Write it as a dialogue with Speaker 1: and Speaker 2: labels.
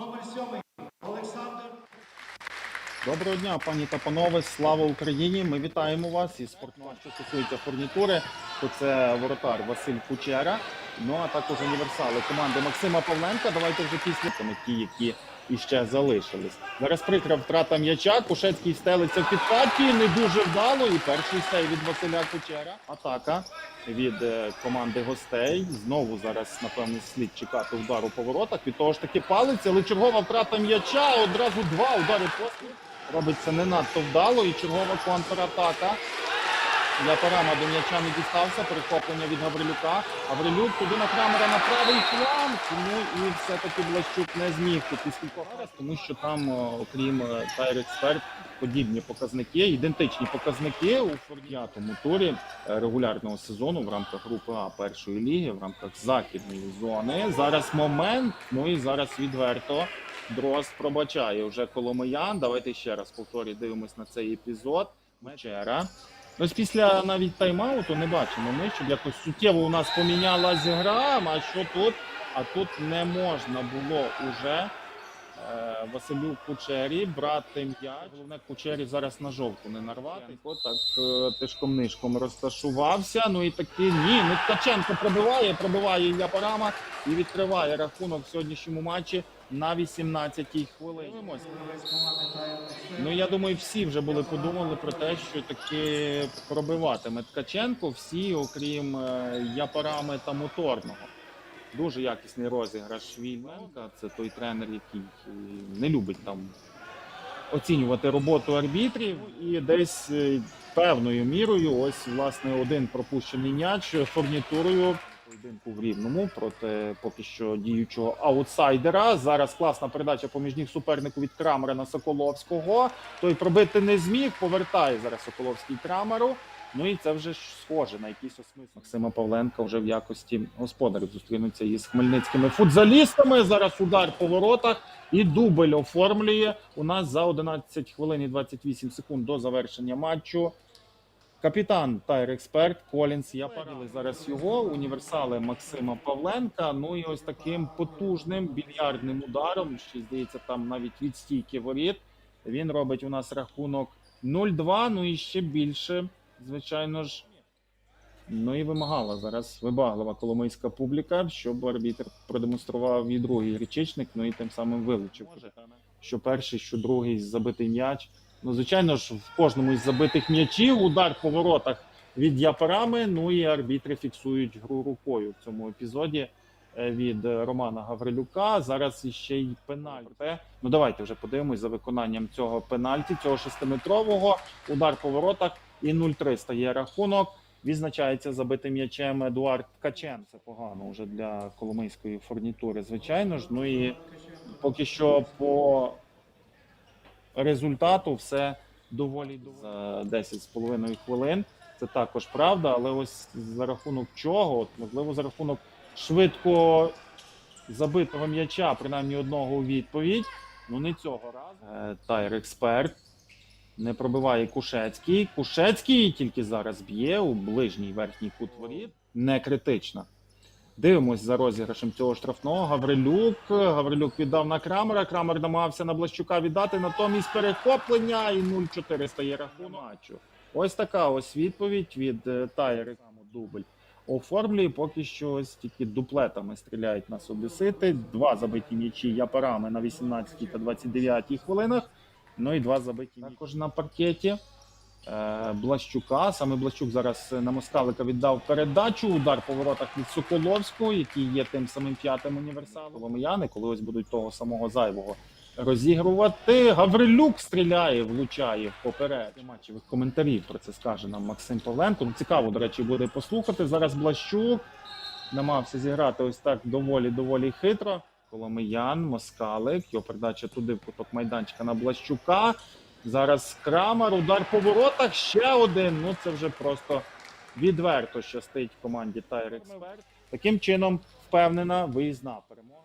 Speaker 1: Номер 7 Олександр. Доброго дня, пані та панове. Слава Україні! Ми вітаємо вас із спортман, що стосується фурнітури. То це воротар Василь Кучера. Ну а також універсали команди Максима Павленка. Давайте вже після ті, які іще залишились. Зараз прикра втрата м'яча. Кушецький стелиться в підхаті. Не дуже вдало. І перший стей від Василя Кучера. Атака від е, команди гостей. Знову зараз, напевно, слід чекати удару по воротах. Від того ж таки палиться, але чергова втрата м'яча. Одразу два удари поспіль. Робиться не надто вдало і чергова контратака. Для Парама до м'яча не дістався, перехоплення від Гаврилюка. Гаврилюк туди на Крамера на правий фланг. Ну і все-таки Блащук не зміг тут із кількох раз, тому що там, окрім е, Тайр Експерт, подібні показники, ідентичні показники у п'ятому турі е, регулярного сезону в рамках групи А першої ліги, в рамках західної зони. Зараз момент, ну і зараз відверто. Дрозд пробачає вже Коломиян. Давайте ще раз повторюю, дивимось на цей епізод. Мечера. Ось після навіть тайм-ауту не бачимо ми, щоб якось суттєво у нас помінялась гра. А що тут? А тут не можна було уже е, Василю Кучері брати м'яч. Головне Кучері зараз на жовту не нарвати. Так е, тишком нишком розташувався. Ну і таки ні. Ну Ткаченко пробиває, пробиває Ілля і відкриває рахунок в сьогоднішньому матчі на 18-й хвилині. Ну я думаю, всі вже були подумали про те, що таки пробиватиме Ткаченко, всі, окрім е, Япарами та моторного. Дуже якісний розіграш Вільменка. Це той тренер, який е, не любить там оцінювати роботу арбітрів, і десь е, певною мірою, ось власне один пропущений м'яч фурнітурою. Поєдинку в рівному проти поки що діючого аутсайдера. Зараз класна передача поміж ніг супернику від Крамера на Соколовського. Той пробити не зміг. Повертає зараз Соколовський Крамеру. Ну і це вже схоже на якийсь осмисл. Максима Павленка вже в якості господарів зустрінуться із хмельницькими футзалістами. Зараз удар по воротах і дубль оформлює у нас за 11 хвилин і 28 секунд до завершення матчу. Капітан Тайр Експерт Колінс. Я парили зараз його універсали Максима Павленка. Ну і ось таким потужним більярдним ударом. Ще здається, там навіть від стійки воріт. Він робить у нас рахунок 0-2. Ну і ще більше, звичайно ж. Ну і вимагала зараз вибаглива коломийська публіка, щоб арбітр продемонстрував і другий річичник, ну і тим самим вилучив. Що перший, що другий забитий м'яч. Ну, звичайно ж, в кожному із забитих м'ячів удар по воротах від Япарами. Ну і арбітри фіксують гру рукою в цьому епізоді е, від е, Романа Гаврилюка. Зараз іще й пеналь. Проте, Ну давайте вже подивимось за виконанням цього пенальті, цього шестиметрового. Удар по воротах і 0-3 стає рахунок. Відзначається забитим м'ячем Едуард Ткачен. Це погано вже для коломийської фурнітури, звичайно ж. Ну і поки що по результату все доволі доволі. за 10 з половиною хвилин. Це також правда, але ось за рахунок чого, от, можливо, за рахунок швидко забитого м'яча, принаймні одного у відповідь. Ну не цього разу. Е, Тайр експерт. Не пробиває Кушецький. Кушецький тільки зараз б'є у ближній верхній кут воріт. Не критично. Дивимось за розіграшем цього штрафного. Гаврилюк. Гаврилюк віддав на Крамера. Крамер намагався на Блащука віддати. Натомість перехоплення і 0-4 стає рахунок. Ось така ось відповідь від е, Тайри. Дубль оформлює. Поки що ось тільки дуплетами стріляють нас одесити. Два забиті м'ячі Япарами на 18 та 29 хвилинах. Ну і два забиті також на паркеті. Е, Блащука. Саме Блащук зараз на Москалика віддав передачу. Удар по воротах від Соколовського, який є тим самим п'ятим універсалом. Коломияни, коли ось будуть того самого зайвого розігрувати. Гаврилюк стріляє, влучає в поперед. Матчевих коментарів про це скаже нам Максим Павленко. Ну, цікаво, до речі, буде послухати. Зараз Блащук намагався зіграти ось так доволі доволі хитро. Коломиян, Москалик, його передача туди в куток майданчика на Блащука. Зараз Крамер, удар по воротах, ще один. Ну це вже просто відверто щастить команді Тайрексперт. Таким чином впевнена виїзна перемога.